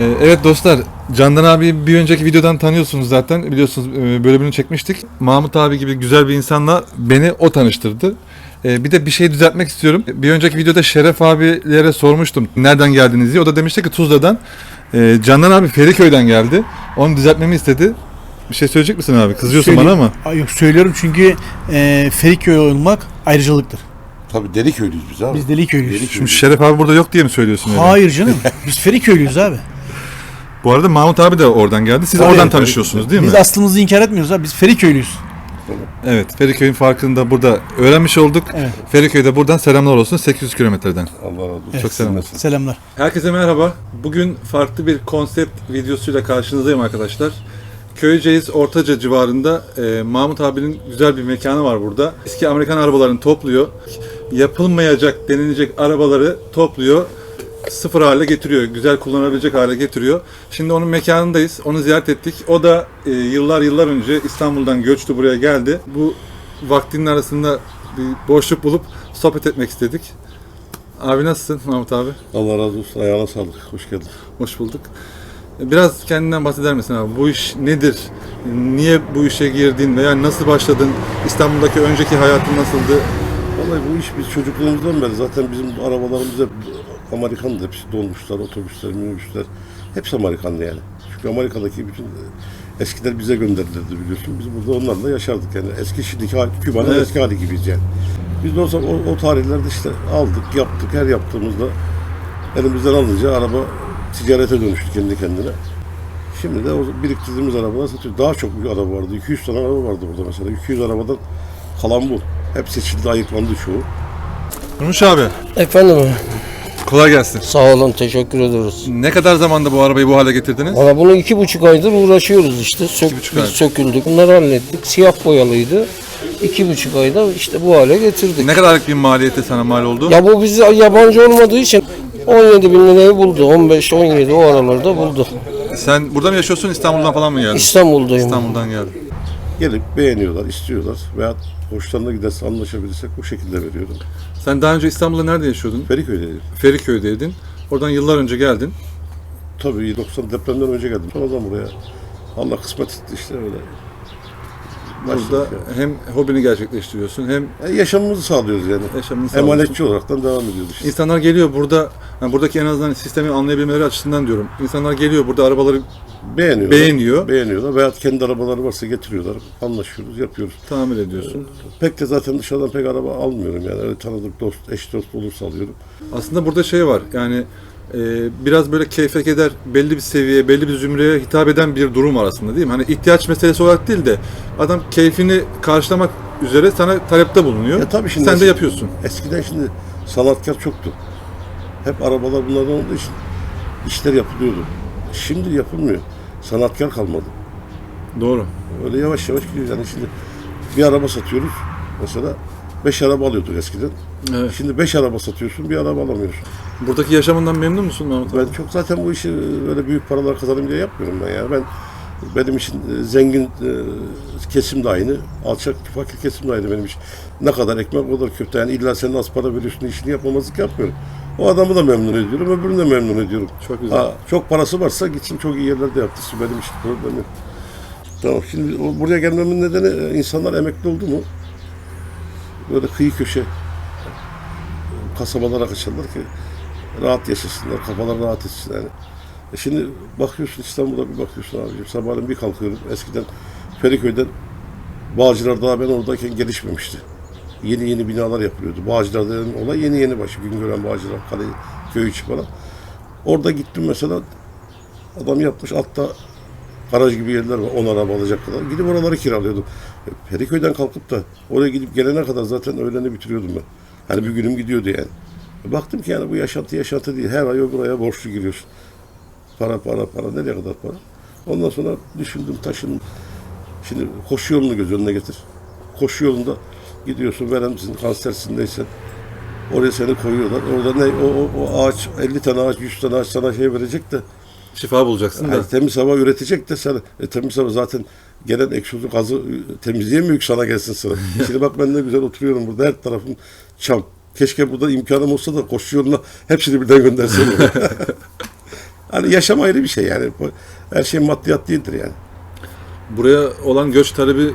Ee, Evet dostlar, Candan abi bir önceki videodan tanıyorsunuz zaten. Biliyorsunuz e, bölümünü çekmiştik. Mahmut abi gibi güzel bir insanla beni o tanıştırdı. Ee, Bir de bir şey düzeltmek istiyorum. Bir önceki videoda Şeref abilere sormuştum nereden geldiniz diye. O da demişti ki Tuzla'dan. Ee, Candan abi Feriköy'den geldi. Onu düzeltmemi istedi. Bir şey söyleyecek misin abi? Kızıyorsun bana Söyleyeyim. ama. Yok söylüyorum çünkü e, Feriköy olmak ayrıcalıktır. Tabii deli köylüyüz biz abi. Biz Deliköylüyüz. Deli Şimdi Şeref abi burada yok diye mi söylüyorsun? öyle? Hayır canım. Biz Feriköylüyüz abi. Bu arada Mahmut abi de oradan geldi. Siz Tabii, oradan tabii. tanışıyorsunuz değil mi? Biz aslımızı inkar etmiyoruz abi. Biz Feriköylüyüz. Evet, Feriköy'ün farkını da burada öğrenmiş olduk. Evet. Feriköy'de buradan selamlar olsun 800 kilometreden. Allah razı olsun. Evet. Çok selamlar. Selamlar. Herkese merhaba. Bugün farklı bir konsept videosuyla karşınızdayım arkadaşlar. Köyceğiz Ortaca civarında e, Mahmut abinin güzel bir mekanı var burada. Eski Amerikan arabalarını topluyor. Yapılmayacak denilecek arabaları topluyor. Sıfır hale getiriyor. Güzel kullanabilecek hale getiriyor. Şimdi onun mekanındayız. Onu ziyaret ettik. O da e, yıllar yıllar önce İstanbul'dan göçtü buraya geldi. Bu vaktinin arasında bir boşluk bulup sohbet etmek istedik. Abi nasılsın Mahmut abi? Allah razı olsun. Ayağına sağlık. Hoş geldin. Hoş bulduk. Biraz kendinden bahseder misin abi? Bu iş nedir? Niye bu işe girdin veya nasıl başladın? İstanbul'daki önceki hayatın nasıldı? Vallahi bu iş biz çocukluğumuzdan beri zaten bizim arabalarımız hep Amerikan'dı. Hepsi dolmuşlar, otobüsler, minibüsler. Hepsi Amerikanlı yani. Çünkü Amerika'daki bütün eskiler bize gönderilirdi biliyorsun. Biz burada onlarla yaşardık yani. Eski şimdiki hali, Küba'nın Evet. eski hali gibiyiz yani. Biz de o, zaman- o, o tarihlerde işte aldık, yaptık. Her yaptığımızda elimizden alınca araba ticarete dönüştü kendi kendine. Şimdi de o biriktirdiğimiz arabalar satıyoruz. Daha çok bir araba vardı. 200 tane araba vardı burada mesela. 200 arabadan kalan bu. Hep seçildi, ayıklandı çoğu. Nurmuş abi, Efendim kolay gelsin. sağ olun teşekkür ederiz. Ne kadar zamanda bu arabayı bu hale getirdiniz? Valla bunu iki buçuk aydır uğraşıyoruz işte. Sök, buçuk biz ay. söküldük. Bunları hallettik. Siyah boyalıydı. İki buçuk ayda işte bu hale getirdik. Ne kadarlık bir maliyeti sana mal oldu? Ya bu bize yabancı olmadığı için 17 bin lirayı buldu. 15-17 o aralarda buldu. Sen burada mı yaşıyorsun, İstanbul'dan falan mı geldin? İstanbul'dayım. İstanbul'dan geldim. Gelip beğeniyorlar, istiyorlar veya hoşlarına giderse anlaşabilirsek bu şekilde veriyorum. Sen daha önce İstanbul'da nerede yaşıyordun? Feriköy'deydim. Feriköy'deydin. Oradan yıllar önce geldin. Tabii 90 depremden önce geldim. Sonradan buraya. Allah kısmet etti işte öyle. Burada Başladık yani. hem hobini gerçekleştiriyorsun hem E, yaşamımızı sağlıyoruz yani. yaşamını sağlıyorsun. Emanetçi olaraktan devam ediyoruz işte. İnsanlar geliyor burada, yani buradaki en azından sistemi anlayabilmeleri açısından diyorum. İnsanlar geliyor burada arabaları Beğeniyorlar. Beğeniyor. Beğeniyorlar. Veya kendi arabaları varsa getiriyorlar. Anlaşıyoruz, yapıyoruz. tamir ediyorsun. Pek de zaten dışarıdan pek araba almıyorum yani. Öyle tanıdık dost, eş dost olursa alıyorum. Aslında burada şey var yani e, biraz böyle keyfe keder belli bir seviyeye, belli bir zümreye hitap eden bir durum var aslında değil mi? Hani ihtiyaç meselesi olarak değil de adam keyfini karşılamak üzere sana talepte bulunuyor. Ya tabii şimdi Sen de yapıyorsun. Eskiden şimdi sanatkar çoktu. Hep arabalar bunlardan olduğu için işler yapılıyordu. Şimdi yapılmıyor. Sanatkar kalmadı. Doğru. Öyle yavaş yavaş gidiyor. Yani şimdi bir araba satıyoruz. Mesela beş araba alıyorduk eskiden. Evet. Şimdi beş araba satıyorsun, bir araba alamıyorsun. Buradaki yaşamından memnun musun Mahmut? abi? Ben çok zaten bu işi öyle büyük paralar kazanayım diye yapmıyorum ben ya. Ben benim için e, zengin e, kesim de aynı, alçak fakir kesim de aynı benim için. Ne kadar ekmek o kadar köfte. Yani illa sen az para veriyorsun işini yapamazlık yapmıyorum. O adamı da memnun ediyorum, öbürünü de memnun ediyorum. Çok güzel. Ha, çok parası varsa gitsin çok iyi yerlerde yaptırsın benim için problem yok. Tamam şimdi buraya gelmemin nedeni e, insanlar emekli oldu mu? Böyle kıyı köşe kasabalara kaçarlar ki rahat yaşasınlar, kafalar rahat etsin yani. E şimdi bakıyorsun İstanbul'a bir bakıyorsun abicim. Sabahleyin bir kalkıyorum. Eskiden Feriköy'den Bağcılar daha ben oradayken gelişmemişti. Yeni yeni binalar yapılıyordu. Bağcılar dediğim olay yeni yeni başı. Güngören Bağcılar, Kale, köy içi falan. Orada gittim mesela adam yapmış altta garaj gibi yerler var. 10 araba alacak kadar. Gidip oraları kiralıyordum. E, Feriköy'den kalkıp da oraya gidip gelene kadar zaten öğleni bitiriyordum ben. Hani bir günüm gidiyordu yani. Baktım ki yani bu yaşantı yaşantı değil. Her ay öbür aya borçlu giriyorsun. Para para para nereye kadar para? Ondan sonra düşündüm taşındım. Şimdi koşu yolunu göz önüne getir. Koşu yolunda gidiyorsun veremsin kansersindeysen oraya seni koyuyorlar. Orada ne o, o, o ağaç 50 tane ağaç 100 tane ağaç sana şey verecek de Şifa bulacaksın da. yani temiz hava üretecek de sen e, temiz hava zaten gelen egzozu gazı e, temizleyemiyor ki sana gelsin sıra. Şimdi bak ben ne güzel oturuyorum burada her tarafım çam. Keşke burada imkanım olsa da koşu yoluna hepsini birden gönderseydim. Hani yaşam ayrı bir şey yani. Bu- Her şey maddiyat değildir yani. Buraya olan göç talebi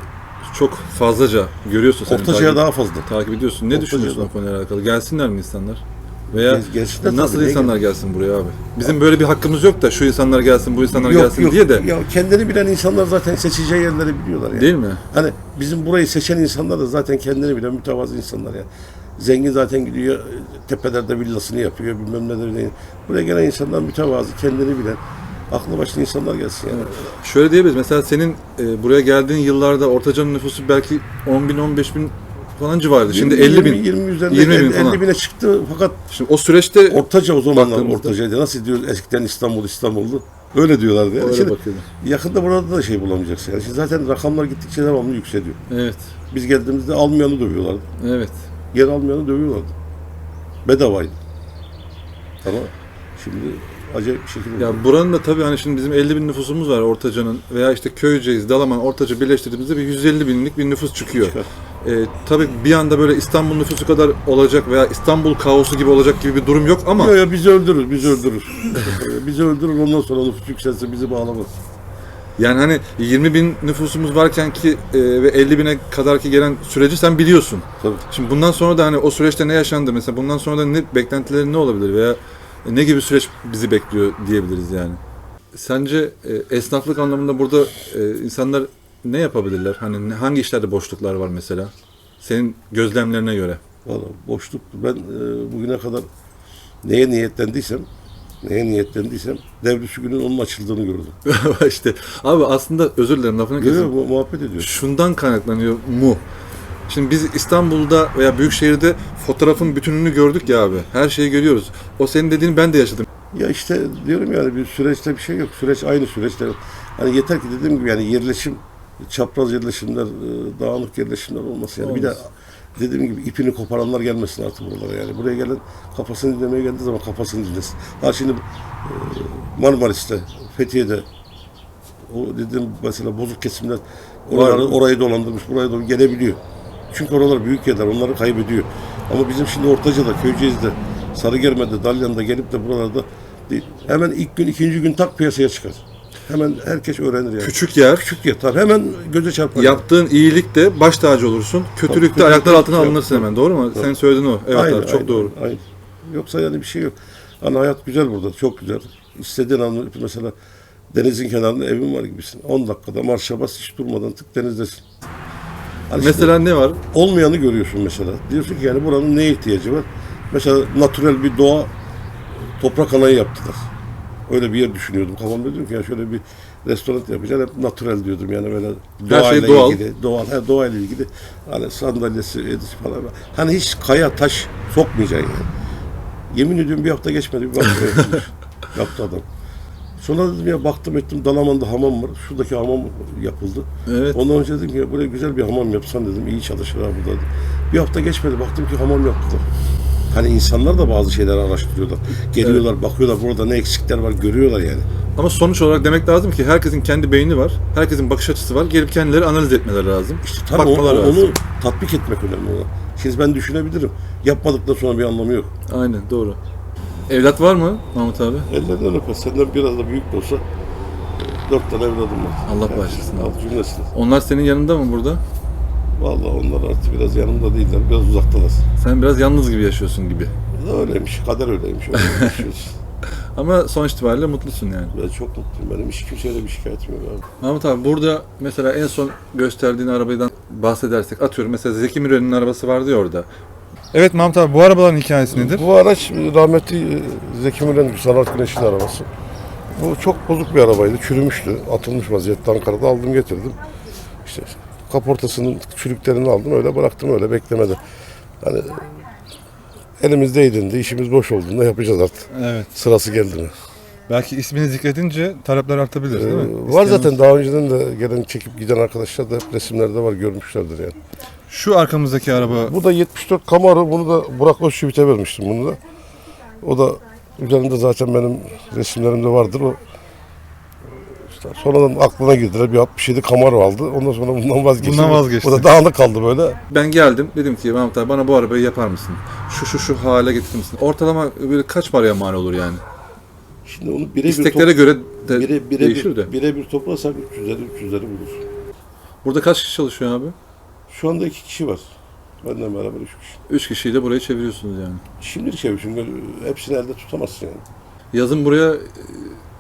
çok fazlaca görüyorsun. Ortaca'ya daha fazla. takip ediyorsun. Ne Ortaca'ya düşünüyorsun daha- o konuyla alakalı? Gelsinler mi insanlar? Veya gelsinler nasıl tabii, insanlar gelsin buraya abi? Bizim böyle bir hakkımız yok da şu insanlar gelsin, bu insanlar gelsin diye de Ya kendini bilen insanlar zaten seçeceği yerleri biliyorlar yani. değil mi? Hani bizim burayı seçen insanlar da zaten kendini bilen mütevazı insanlar yani. Zengin zaten gidiyor tepelerde villasını yapıyor bilmem neler değil. Buraya gelen insanlar mütevazı kendini bilen aklı başlı insanlar gelsin yani. Şöyle diyebiliriz. Mesela senin e, buraya geldiğin yıllarda Ortaca'nın nüfusu belki 10 bin, 15 bin falan civarıydı. Şimdi 50 bin. 20 üzerinde 20 bin 50, falan. bine çıktı fakat Şimdi o süreçte Ortaca o zamanlar Ortaca'ydı. Nasıl diyoruz eskiden İstanbul İstanbul'du. Öyle diyorlardı yani. öyle Şimdi yakında burada da şey bulamayacaksın. Yani şimdi zaten rakamlar gittikçe devamlı yükseliyor. Evet. Biz geldiğimizde almayanı dövüyorlardı. Evet. Yer almayanı dövüyorlardı. Bedavaydı. Ama şimdi acayip bir şekilde. Ya buranın da tabii hani şimdi bizim 50 bin nüfusumuz var Ortaca'nın veya işte Köyceğiz, Dalaman, Ortaca birleştirdiğimizde bir 150 binlik bir nüfus çıkıyor. Çıkar. E, tabii bir anda böyle İstanbul nüfusu kadar olacak veya İstanbul kaosu gibi olacak gibi bir durum yok ama Yok ya bizi öldürür, bizi öldürür. bizi öldürür ondan sonra nüfus yükselse bizi bağlamaz. Yani hani 20 bin nüfusumuz varken ki e, ve 50 bine kadar ki gelen süreci sen biliyorsun. Tabii. Şimdi bundan sonra da hani o süreçte ne yaşandı mesela bundan sonra da ne beklentilerin ne olabilir veya ne gibi süreç bizi bekliyor diyebiliriz yani. Sence e, esnaflık anlamında burada e, insanlar ne yapabilirler? Hani ne- hangi işlerde boşluklar var mesela? Senin gözlemlerine göre. Valla boşluk. Ben e, bugüne kadar neye niyetlendiysem, neye niyetlendiysem devri günün onun açıldığını gördüm. işte abi aslında özür dilerim lafını kesin. musun? Muhabbet ediyor. Şundan kaynaklanıyor mu? Şimdi biz İstanbul'da veya Büyükşehir'de fotoğrafın bütününü gördük ya abi. Her şeyi görüyoruz. O senin dediğini ben de yaşadım. Ya işte diyorum yani bir süreçte bir şey yok. Süreç aynı süreçte. Hani yeter ki dediğim gibi yani yerleşim, çapraz yerleşimler, e, dağınık yerleşimler olması yani. Bir de Olmaz. dediğim gibi ipini koparanlar gelmesin artık buralara yani. Buraya gelen kafasını dinlemeye geldiği zaman kafasını dinlesin. Ha şimdi e, Marmaris'te, Fethiye'de o dediğim mesela bozuk kesimler oraları, orayı dolandırmış, burayı dolandırmış gelebiliyor. Çünkü oralar büyük yerler, onları kaybediyor. Ama bizim şimdi Ortaca'da, Köyceğiz'de, Sarıgerme'de, Dalyan'da gelip de buralarda değil. Hemen ilk gün, ikinci gün tak piyasaya çıkar. Hemen herkes öğrenir yani. Küçük yer, Küçük yer tabii hemen göze çarpar. yaptığın iyilikte baş tacı olursun. Kötülükte kötülükte ayaklar altına şey alınırsın hemen. Doğru mu? Sen söylediğin o. Evet Aynen, abi çok aynen, doğru. aynen. Yoksa yani bir şey yok. Hani hayat güzel burada, çok güzel. İstediğin an mesela denizin kenarında evin var gibisin. 10 dakikada marşa bas hiç durmadan tık denizdesin. Hani işte Mesela ne var? olmayanı görüyorsun mesela. Diyorsun ki yani buranın neye ihtiyacı var? Mesela natürel bir doğa toprak anayı yaptılar. Öyle bir yer düşünüyordum. Kafamda dedim ki ya şöyle bir restoran yapacağım. Hep natürel diyordum yani böyle doğayla şey doğal. ilgili. Doğal, he, doğayla ilgili. Hani sandalyesi, edisi falan. Hani hiç kaya, taş sokmayacaksın yani. Yemin ediyorum bir hafta geçmedi. Bir baktım. Yaptı adam. Sonra dedim ya baktım ettim Dalaman'da hamam var. Şuradaki hamam yapıldı. Evet. Ondan önce dedim ki ya buraya güzel bir hamam yapsan dedim. iyi çalışır abi burada. Bir hafta geçmedi baktım ki hamam yaptılar. Hani insanlar da bazı şeyler araştırıyorlar. Geliyorlar, bakıyorlar burada ne eksikler var görüyorlar yani. Ama sonuç olarak demek lazım ki herkesin kendi beyni var. Herkesin bakış açısı var. Gelip kendileri analiz etmeleri lazım. İşte tabii o- Bakmaları o- lazım. onu tatbik etmek önemli olan. Şimdi ben düşünebilirim. Yapmadıktan sonra bir anlamı yok. Aynen doğru. Evlat var mı Mahmut abi? Ellerinden öper. Senden biraz da büyük de olsa dört tane evladım var. Allah bağışlasın. Al cümlesini. Onlar senin yanında mı burada? Vallahi onlar artık biraz yanımda değiller. Biraz uzaktalar. Sen biraz yalnız gibi yaşıyorsun gibi. Öyleymiş. Kader öyleymiş. Öyle yaşıyoruz. Ama sonuç itibariyle mutlusun yani. ben çok mutluyum. Benim hiç kimseyle bir şikayetim yok abi. Mahmut abi burada mesela en son gösterdiğin arabadan bahsedersek atıyorum mesela Zeki Müren'in arabası vardı ya orada. Evet Mahmut abi bu arabaların hikayesi Bu araç rahmetli e, Zeki Müren Sanat Güneş'in arabası. Bu çok bozuk bir arabaydı. Çürümüştü. Atılmış vaziyette Ankara'da aldım getirdim. İşte kaportasının çürüklerini aldım. Öyle bıraktım öyle beklemede. Hani elimizdeydin de işimiz boş olduğunda yapacağız artık. Evet. Sırası geldi mi? Belki ismini zikredince talepler artabilir değil mi? Ee, var zaten daha önceden de gelen çekip giden arkadaşlar da hep resimlerde var görmüşlerdir yani. Şu arkamızdaki araba Bu da 74 Camaro. Bunu da Burak Özçivit'e vermiştim bunu da. O da üzerinde zaten benim resimlerimde vardır. O işte sonradan aklına girdiler. Bir 67 Camaro aldı. Ondan sonra bundan vazgeçti. Bundan vazgeçti. O da dağınık kaldı böyle. ben geldim dedim ki Mahmut abi bana bu arabayı yapar mısın? Şu şu şu hale getirir misin? Ortalama böyle kaç paraya mal olur yani? Şimdi onu birebir İsteklere top- göre de bire, bire değişir de. bir, birebir toplasak 300'leri 300'leri bulur. Burada kaç kişi çalışıyor abi? Şu anda iki kişi var. Benden beraber üç kişi. Üç kişiyi de burayı çeviriyorsunuz yani. Şimdilik şey çünkü hepsini elde tutamazsın yani. Yazın buraya e,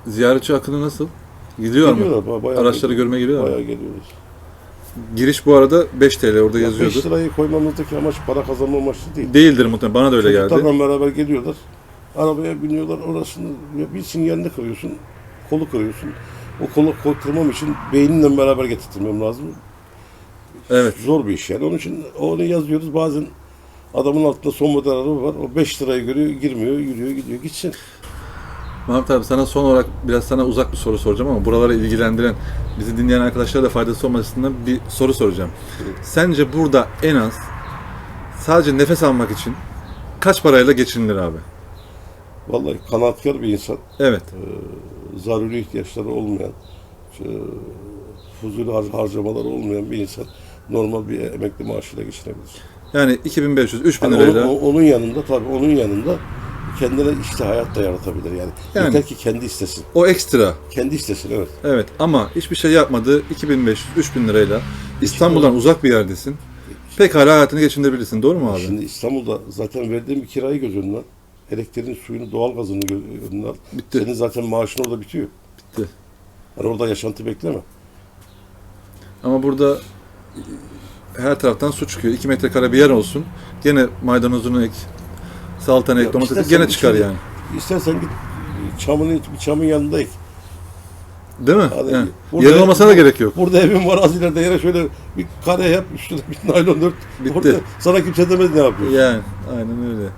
ziyaretçi akını nasıl? Gidiyor mu? Geliyorlar, ba- bayağı Araçları görmeye geliyorlar Bayağı mı? geliyorlar. Giriş bu arada 5 TL orada Ya yazıyordu. 5 lirayı koymamızdaki amaç para kazanma amaçlı değil. Değildir muhtemelen. Bana da öyle geldi. Çocuklarla beraber geliyorlar. Arabaya biniyorlar. Orasını ya bir sinyaline kırıyorsun. Kolu kırıyorsun. O kolu kol kırmam için beyninle beraber getirtmem lazım. Evet. Zor bir iş yani. Onun için onu yazıyoruz. Bazen adamın altında son model araba var. O 5 lirayı görüyor, girmiyor, yürüyor, gidiyor. Gitsin. Mahmut abi sana son olarak biraz sana uzak bir soru soracağım ama buralara ilgilendiren, bizi dinleyen arkadaşlara da faydası olmasından bir soru soracağım. Sence burada en az sadece nefes almak için kaç parayla geçinilir abi? Vallahi kanaatkar bir insan. Evet. zaruri ihtiyaçları olmayan, e, fuzuli har- harcamaları olmayan bir insan normal bir emekli maaşıyla geçinebilir. Yani 2500 3000 Hani onun, lirayla onun yanında tabii onun yanında kendine işte hayat da yaratabilir yani. Yani- Yeter ki kendi istesin. o ekstra. Kendi istesin evet. Evet ama hiçbir şey yapmadı 2500 3000 lirayla İstanbul'dan uzak bir yerdesin. Pekala hayatını geçindirebilirsin. Doğru mu abi? Şimdi İstanbul'da zaten verdiğim bir kirayı göz önüne al. Elektriğin, suyunu, doğalgazını göz önüne al. Bitti. Senin zaten maaşın orada bitiyor. Bitti. Hani orada yaşantı bekleme. Ama burada her taraftan su çıkıyor. 2 metrekare bir yer olsun. Gene maydanozunu ek, saltanı ek, istersen gene çıkar içinde- yani. İstersen git çamın, bir çamın yanında ek. Değil mi? Hani Yani burada- yerin olmasına da gerek yok. Burada evim var az ileride yere şöyle bir kare yap üstüne bir naylon dört. Bitti. Orada sana kimse demez ne yapıyorsun. Yani aynen öyle.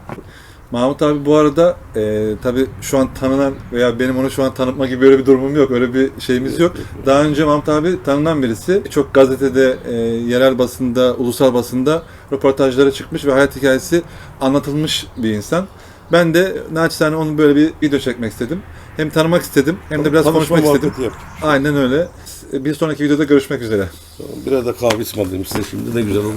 Mahmut abi bu arada e, tabii şu an tanınan veya benim onu şu an tanıtma gibi böyle bir durumum yok. Öyle bir şeyimiz yok. Daha önce Mahmut abi tanınan birisi. Çok gazetede, e, yerel basında, ulusal basında röportajlara çıkmış ve hayat hikayesi anlatılmış bir insan. Ben de naçizane onu böyle bir video çekmek istedim. Hem tanımak istedim hem de biraz Tanışma konuşmak istedim. muhabbeti. Aynen öyle. Bir sonraki videoda görüşmek üzere. Birer de kahve ısmarlayayım size şimdi ne güzel olur.